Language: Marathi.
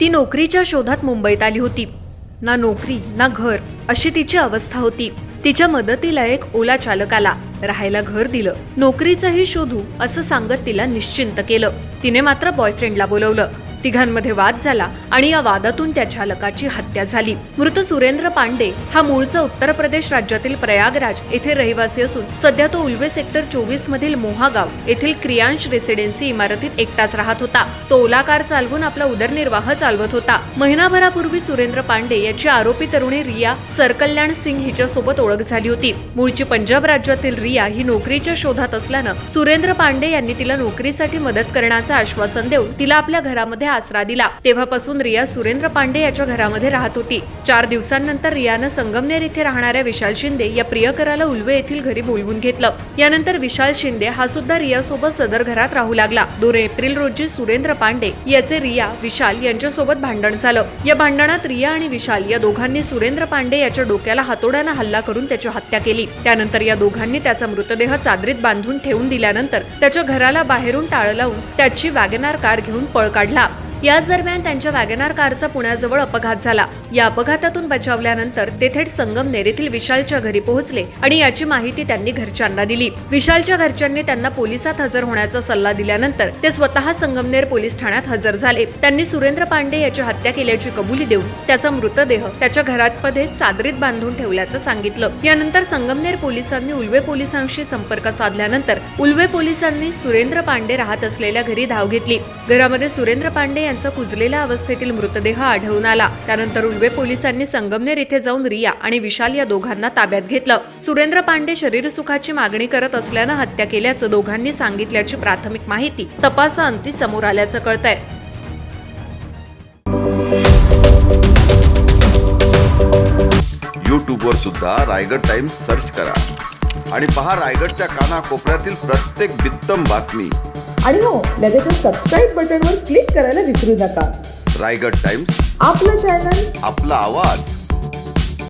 ती नोकरीच्या शोधात मुंबईत आली होती. ना नोकरी ना घर अशी तिची अवस्था होती. तिच्या मदतीला एक ओला चालक आला. राहायला घर दिलं. नोकरीचंही शोधू असं सांगत तिला निश्चिंत केलं. तिने मात्र बॉयफ्रेंडला बोलवलं. तिघांमध्ये वाद झाला आणि या वादातून त्या चालकाची हत्या झाली. मृत सुरेंद्र पांडे हा मूळचा उत्तर प्रदेश राज्यातील प्रयागराज येथे रहिवासी असून सध्या तो उल्वे सेक्टर चोवीस मधील मोहागाव येथील क्रियांश रेसिडेन्सी इमारतीत एकटाच राहत होता. तो ओला कार चालवून आपला उदरनिर्वाह चालवत होता. महिनाभरापूर्वी सुरेंद्र पांडे याची आरोपी तरुणी रिया सरकल्याण सिंग हिच्यासोबत ओळख झाली होती. मूळची पंजाब राज्यातील रिया ही नोकरीच्या शोधात असल्यानं सुरेंद्र पांडे यांनी तिला नोकरीसाठी मदत करण्याचं आश्वासन देऊन तिला आपल्या घरामध्ये आसरा दिला. तेव्हापासून रिया सुरेंद्र पांडे याच्या घरामध्ये राहत होती. चार दिवसांनंतर रियानं संगमनेर येथे राहणाऱ्या विशाल शिंदे या प्रियकराला उलवे येथील घरी बोलवून घेतलं. यानंतर विशाल शिंदे हा सुद्धा रियासोबत सदर घरात राहू लागला. दोन एप्रिल रोजी सुरेंद्र पांडे याचे रिया विशाल यांच्यासोबत भांडण झालं. या भांडणात रिया आणि विशाल या दोघांनी सुरेंद्र पांडे याच्या डोक्याला हातोड्यानं हल्ला करून त्याची हत्या केली. त्यानंतर या दोघांनी त्याचा मृतदेह चादरीत बांधून ठेवून दिल्यानंतर त्याच्या घराला बाहेरून टाळं लावून त्याची वॅगनार कार घेऊन पळ काढला. याच दरम्यान त्यांच्या वॅगनार कारचा पुण्याजवळ अपघात झाला. या अपघातातून बचावल्यानंतर ते थेट संगमनेर येथील विशालच्या घरी पोहोचले आणि याची माहिती त्यांनी घरच्यांना दिली. विशालच्या घरच्यांनी त्यांना पोलिसात हजर होण्याचा सल्ला दिल्यानंतर ते स्वतः संगमनेर पोलीस ठाण्यात हजर झाले. त्यांनी सुरेंद्र पांडे याची हत्या केल्याची कबुली देऊन त्याचा मृतदेह त्याच्या घरातमध्ये चादरीत बांधून ठेवल्याचं सांगितलं. यानंतर संगमनेर पोलिसांनी उल्वे पोलिसांशी संपर्क साधल्यानंतर उल्वे पोलिसांनी सुरेंद्र पांडे राहत असलेल्या घरी धाव घेतली. घरामध्ये सुरेंद्र पांडे यांचा कुजलेल्या अवस्थेतील मृतदेह आढळून आला. त्यानंतर उलवे पोलिसांनी संगमनेर येथे जाऊन रिया आणि विशाल या दोघांना ताब्यात घेतलं. सुरेंद्र पांडे शरीर सुखाची मागणी करत असल्यानं हत्या केल्याचं दोघांनी सांगितल्याची प्राथमिक माहिती तपासाअंती समोर आल्याचं कळतंय. यूट्यूबवर सुद्धा रायगड टाइम्स सर्च करा आणि पहा रायगडच्या कानाकोपऱ्यातील प्रत्येक बित्तम बातमी. आणि हो लगेचच सबस्क्राईब बटनवर क्लिक करायला विसरू नका. रायगड टाइम्स आपलं चॅनल आपला आवाज.